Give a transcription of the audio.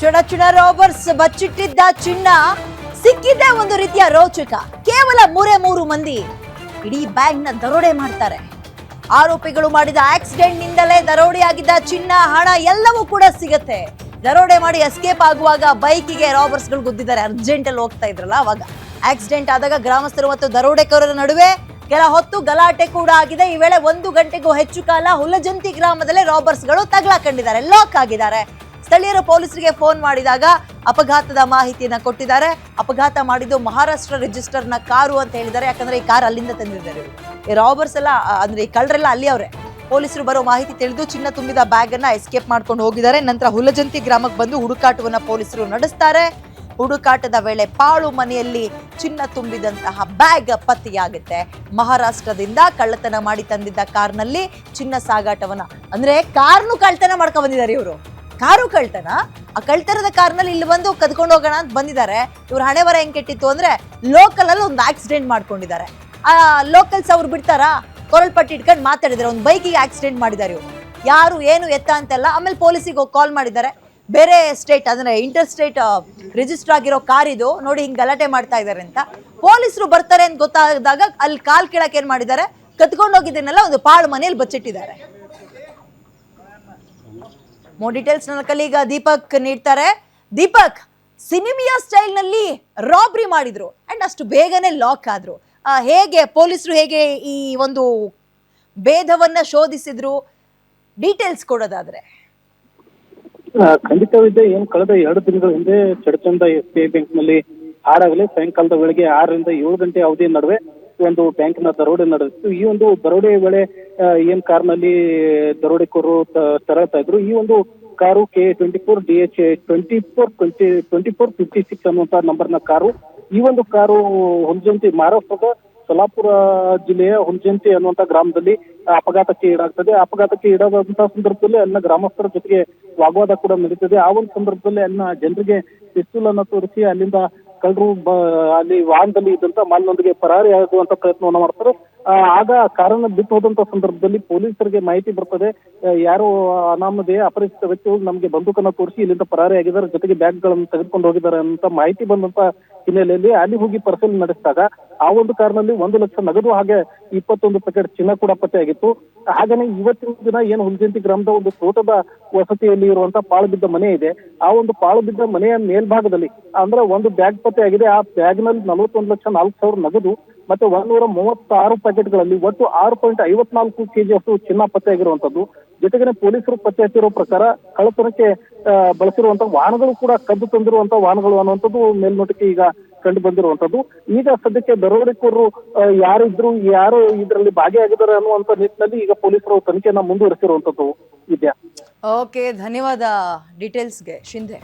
ಚುಡ ಚುಡ robbers ಬಚ್ಚಿಟ್ಟಿದ್ದ ಚಿನ್ನ ಸಿಕ್ಕಿದ್ದೇ ಒಂದು ರೀತಿಯ ರೋಚಕ. ಕೇವಲ ಮೂರೇ ಮೂರು ಮಂದಿ ಇಡೀ ಬ್ಯಾಂಕ್ನ ದರೋಡೆ ಮಾಡ್ತಾರೆ. ಆರೋಪಿಗಳು ಮಾಡಿದ ಆಕ್ಸಿಡೆಂಟ್ ನಿಂದಲೇ ದರೋಡೆಯಾಗಿದ್ದ ಚಿನ್ನ, ಹಣ ಎಲ್ಲವೂ ಕೂಡ ಸಿಗತ್ತೆ. ದರೋಡೆ ಮಾಡಿ ಎಸ್ಕೇಪ್ ಆಗುವಾಗ ಬೈಕಿಗೆ ರಾಬರ್ಸ್ಗಳು ಗುದ್ದಿದ್ದಾರೆ. ಅರ್ಜೆಂಟ್ ಅಲ್ಲಿ ಹೋಗ್ತಾ ಇದ್ರಲ್ಲ ಅವಾಗ. ಆಕ್ಸಿಡೆಂಟ್ ಆದಾಗ ಗ್ರಾಮಸ್ಥರು ಮತ್ತು ದರೋಡೆಕೋರರ ನಡುವೆ ಕೆಲ ಹೊತ್ತು ಗಲಾಟೆ ಕೂಡ ಆಗಿದೆ. ಈ ವೇಳೆ ಒಂದು ಗಂಟೆಗೂ ಹೆಚ್ಚು ಕಾಲ ಹುಲಜಂತಿ ಗ್ರಾಮದಲ್ಲೇ ರಾಬರ್ಸ್ಗಳು ತಗಲಾಕೊಂಡಿದ್ದಾರೆ. ಲಾಕ್ ಆಗಿದ್ದಾರೆ. ಸ್ಥಳೀಯರು ಪೊಲೀಸರಿಗೆ ಫೋನ್ ಮಾಡಿದಾಗ ಅಪಘಾತದ ಮಾಹಿತಿಯನ್ನ ಕೊಟ್ಟಿದ್ದಾರೆ. ಅಪಘಾತ ಮಾಡಿದ್ದು ಮಹಾರಾಷ್ಟ್ರ ರಿಜಿಸ್ಟರ್ನ ಕಾರು ಅಂತ ಹೇಳಿದ್ದಾರೆ. ಯಾಕಂದ್ರೆ ಈ ಕಾರ್ ಅಲ್ಲಿಂದ ತಂದಿದ್ದಾರೆ. ಈ ರಾಬರ್ಸ್ ಎಲ್ಲ ಅಂದ್ರೆ ಈ ಕಳ್ಳರೆಲ್ಲ ಅಲ್ಲಿ ಅವರೇ. ಪೊಲೀಸರು ಬರೋ ಮಾಹಿತಿ ತಿಳಿದು ಚಿನ್ನ ತುಂಬಿದ ಬ್ಯಾಗ್ ಅನ್ನ ಎಸ್ಕೇಪ್ ಮಾಡ್ಕೊಂಡು ಹೋಗಿದ್ದಾರೆ. ನಂತರ ಹುಲಜಂತಿ ಗ್ರಾಮಕ್ಕೆ ಬಂದು ಹುಡುಕಾಟವನ್ನ ಪೊಲೀಸರು ನಡೆಸ್ತಾರೆ. ಹುಡುಕಾಟದ ವೇಳೆ ಪಾಳು ಮನೆಯಲ್ಲಿ ಚಿನ್ನ ತುಂಬಿದಂತಹ ಬ್ಯಾಗ್ ಪತ್ತೆಯಾಗುತ್ತೆ. ಮಹಾರಾಷ್ಟ್ರದಿಂದ ಕಳ್ಳತನ ಮಾಡಿ ತಂದಿದ್ದ ಕಾರ್ನಲ್ಲಿ ಚಿನ್ನ ಸಾಗಾಟವನ್ನ, ಅಂದ್ರೆ ಕಾರ್ನು ಕಳ್ಳತನ ಮಾಡ್ಕೊಂಡ್ ಬಂದಿದ್ದಾರೆ ಇವರು. ಕಾರು ಕಳ್ತನ, ಆ ಕಳ್ತನದ ಕಾರ್ನಲ್ಲಿ ಇಲ್ಲಿ ಬಂದು ಕದ್ಕೊಂಡು ಹೋಗೋಣ ಅಂತ ಬಂದಿದ್ದಾರೆ. ಇವ್ರ ಹಣೆ ಬರ ಹೆಂಗ್ ಕೆಟ್ಟಿತ್ತು ಅಂದ್ರೆ ಲೋಕಲ್ ಅಲ್ಲಿ ಒಂದು ಆಕ್ಸಿಡೆಂಟ್ ಮಾಡ್ಕೊಂಡಿದ್ದಾರೆ. ಆ ಲೋಕಲ್ಸ್ ಅವ್ರು ಬಿಡ್ತಾರ? ಕೊರಲ್ ಪಟ್ಟಿ ಇಟ್ಕೊಂಡು ಮಾತಾಡಿದ್ದಾರೆ. ಒಂದು ಬೈಕಿಗೆ ಆಕ್ಸಿಡೆಂಟ್ ಮಾಡಿದ್ದಾರೆ ಇವ್ರು. ಯಾರು, ಏನು ಎತ್ತ ಅಂತೆಲ್ಲ ಆಮೇಲೆ ಪೊಲೀಸಿಗೆ ಹೋಗಿ ಕಾಲ್ ಮಾಡಿದ್ದಾರೆ. ಬೇರೆ ಸ್ಟೇಟ್ ಅಂದ್ರೆ ಇಂಟರ್ ಸ್ಟೇಟ್ ರಿಜಿಸ್ಟರ್ ಆಗಿರೋ ಕಾರ್ ಇದು ನೋಡಿ ಹಿಂಗೆ ಗಲಾಟೆ ಮಾಡ್ತಾ ಇದ್ದಾರೆ ಅಂತ. ಪೊಲೀಸರು ಬರ್ತಾರೆ ಅಂತ ಗೊತ್ತಾದಾಗ ಅಲ್ಲಿ ಕಾಲ್ ಕೇಳಕ್ಕೆ ಏನ್ ಮಾಡಿದ್ದಾರೆ? ಕತ್ಕೊಂಡು ಹೋಗಿದ್ದನ್ನೆಲ್ಲ ಒಂದು ಪಾಳು ಮನೆಯಲ್ಲಿ ಬಚ್ಚಿಟ್ಟಿದ್ದಾರೆ. ಮೋ ಡೀಟೇಲ್ಸ್ ನನ್ನ ಕಲೀಗ ದೀಪಕ್ ನೀಡ್ತಾರೆ. ದೀಪಕ್, ಸಿನಿಮಿಯಾ ಸ್ಟೈಲ್ನಲ್ಲಿ ರಾಬ್ರಿ ಮಾಡಿದ್ರು ಅಂಡ್ ಅಷ್ಟು ಬೇಗನೆ ಲಾಕ್ ಆದ್ರು. ಹೇಗೆ, ಪೊಲೀಸರು ಹೇಗೆ ಈ ಒಂದು ಭೇದವನ್ನ ಶೋಧಿಸಿದ್ರು? ಡೀಟೇಲ್ಸ್ ಕೊಡೋದಾದ್ರೆ. ಖಂಡಿತವಿದೆ. ಏನ್ ಕಳೆದ ಎರಡು ದಿನಗಳ ಹಿಂದೆ ಚಡಚಂದ ಎಸ್ ಬಿ ಐ ಬ್ಯಾಂಕ್ನಲ್ಲಿ ಆಡಾಗಲೇ ಸಾಯಂಕಾಲದ ವೇಳೆಗೆ ಆರರಿಂದ ಏಳು ಗಂಟೆ ಅವಧಿಯ ನಡುವೆ ಒಂದು ಬ್ಯಾಂಕಿನ ದರೋಡೆ ನಡೆದಿತ್ತು. ಈ ಒಂದು ದರೋಡೆ ವೇಳೆ ಏನ್ ಕಾರ್ನಲ್ಲಿ ನಲ್ಲಿ ದರೋಡೆಕೋರು ತೆರಳ್ತಾ ಇದ್ರು. ಈ ಒಂದು car K twenty four D H twenty four twenty twenty four fifty six ಅನ್ನುವಂತ ನ ಕಾರು. ಈ ಒಂದು ಕಾರು ಹುಂಜಂತಿ ಮಹಾರಾಷ್ಟ್ರದ ಸೊಲಾಪುರ ಜಿಲ್ಲೆಯ ಹುಂಜಂತಿ ಅನ್ನುವಂತ ಗ್ರಾಮದಲ್ಲಿ ಅಪಘಾತಕ್ಕೆ ಈಡಾಗ್ತದೆ. ಅಪಘಾತಕ್ಕೆ ಈಡಾದಂತಹ ಸಂದರ್ಭದಲ್ಲಿ ಅಲ್ಲಿನ ಗ್ರಾಮಸ್ಥರ ಜೊತೆಗೆ ವಾಗ್ವಾದ ಕೂಡ ನಡೀತದೆ. ಆ ಒಂದು ಸಂದರ್ಭದಲ್ಲಿ ಅಲ್ಲಿನ ಜನರಿಗೆ ಪಿಸ್ತೂಲ್ ಅನ್ನ ತೋರಿಸಿ ಅಲ್ಲಿಂದ ಕಳ್ಳರು ಅಲ್ಲಿ ವಾಹನದಲ್ಲಿ ಇದ್ದಂತ ಮಾಲಿನೊಂದಿಗೆ ಪರಾರಿ ಆಗುವಂತ ಪ್ರಯತ್ನವನ್ನ ಮಾಡ್ತಾರೆ. ಆಗ ಕಾರನ್ನ ಬಿಟ್ಟು ಹೋದಂತ ಸಂದರ್ಭದಲ್ಲಿ ಪೊಲೀಸರಿಗೆ ಮಾಹಿತಿ ಬರ್ತದೆ. ಯಾರು ಅನಾಮದೇ ಅಪರಿಚಿತ ವ್ಯಕ್ತಿಗಳು ನಮಗೆ ಬಂದೂಕನ್ನ ತೋರಿಸಿ ಇಲ್ಲಿಂದ ಪರಾರಿ ಆಗಿದ್ದಾರೆ ಜೊತೆಗೆ ಬ್ಯಾಗ್ಗಳನ್ನು ತೆಗೆದುಕೊಂಡು ಹೋಗಿದ್ದಾರೆ ಅಂತ ಮಾಹಿತಿ ಬಂದಂತ ಹಿನ್ನೆಲೆಯಲ್ಲಿ ಅಲ್ಲಿ ಹೋಗಿ ಪರಿಶೀಲನೆ ನಡೆಸಿದಾಗ ಆ ಒಂದು ಕಾರಿನಲ್ಲಿ ಒಂದು ಲಕ್ಷ ನಗದು ಹಾಗೆ ಇಪ್ಪತ್ತೊಂದು ಪ್ಯಾಕೆಟ್ ಚಿನ್ನ ಕೂಡ ಪತ್ತೆಯಾಗಿತ್ತು ಹಾಗೇನೆ ಇವತ್ತಿನ ದಿನ ಏನು ಹುಲ್ಜಂತಿ ಗ್ರಾಮದ ಒಂದು ತೋಟದ ವಸತಿಯಲ್ಲಿ ಇರುವಂತಹ ಪಾಳು ಬಿದ್ದ ಮನೆ ಇದೆ. ಆ ಒಂದು ಪಾಳು ಬಿದ್ದ ಮನೆಯ ಮೇಲ್ಭಾಗದಲ್ಲಿ ಅಂದ್ರೆ ಒಂದು ಬ್ಯಾಗ್ ಪತ್ತೆಯಾಗಿದೆ ಆ ಬ್ಯಾಗ್ನಲ್ಲಿ ನಲವತ್ತೊಂದು ಲಕ್ಷ ನಾಲ್ಕು ಸಾವಿರ ನಗದು ಮತ್ತೆ ಒಂದೂರ ಮೂವತ್ತಾರು ಪ್ಯಾಕೆಟ್ಗಳಲ್ಲಿ ಒಟ್ಟು ಆರು ಪಾಯಿಂಟ್ ಐವತ್ನಾಲ್ಕು ಕೆಜಿ ಅಷ್ಟು ಚಿನ್ನ ಪತ್ತೆಯಾಗಿರುವಂತದ್ದು ಜೊತೆಗೆ ಪೊಲೀಸರು ಪತ್ತೆ ಹಚ್ಚಿರೋ ಪ್ರಕಾರ ಕಳ್ಳತನಕ್ಕೆ ಬಳಸಿರುವಂತಹ ಬಳಸಿರುವಂತ ವಾಹನಗಳು ಕೂಡ ಕದ್ದು ತಂದಿರುವಂತಹ ವಾಹನಗಳು ಅನ್ನುವಂಥದ್ದು ಮೇಲ್ನೋಟಕ್ಕೆ ಈಗ ಕಂಡು ಬಂದಿರುವಂತದ್ದು ಈಗ ಸದ್ಯಕ್ಕೆ ದರೋಡೆಕೋರರು ಯಾರಿದ್ರು, ಯಾರು ಇದರಲ್ಲಿ ಭಾಗಿಯಾಗಿದ್ದಾರೆ ಅನ್ನುವಂತ ನಿಟ್ಟಿನಲ್ಲಿ ಈಗ ಪೊಲೀಸರು ತನಿಖೆಯನ್ನ ಮುಂದುವರೆಸಿರುವಂತದ್ದು ಇದೆ ಓಕೆ ಧನ್ಯವಾದ ಡೀಟೇಲ್ಸ್ಗೆ. ಶಿಂದೆ